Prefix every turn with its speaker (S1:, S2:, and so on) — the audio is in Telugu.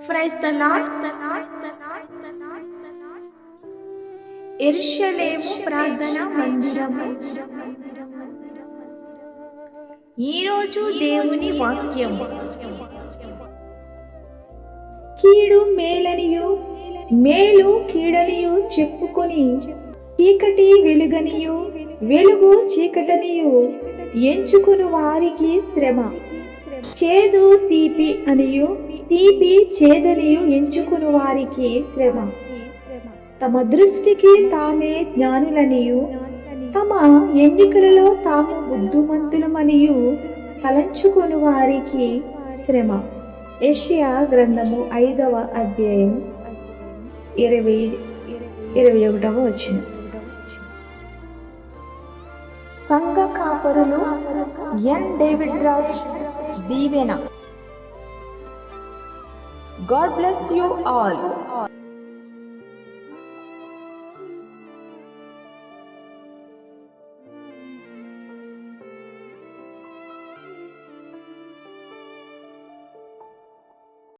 S1: Praise the Lord. ఎరుషలేము ప్రార్థన మందిరము ఈరోజు దేవుని వాక్యము కీడు మేలనియు మేలు కీడనియు చెప్పుకొని చీకటి వెలుగనియు వెలుగు చీకటనియు ఎంచుకుని వారికి శ్రమ. చేదు తీపి అనియు తీపి చేదనియు ఎంచుకుని వారికి శ్రమ. తమ దృష్టికి తామే జ్ఞానులనియు. తమ ఎన్నికలలో తాము బుద్ధిమంతులమనియు తలంచుకుని వారికి శ్రమ. ఏషియా గ్రంథము ఐదవ అధ్యాయం ఇరవై ఇరవై ఒకటవ వచ్చిన సంఘ కాపరులు ఎన్ డేవిడ్ రాజ్ దీవెన. God bless you all.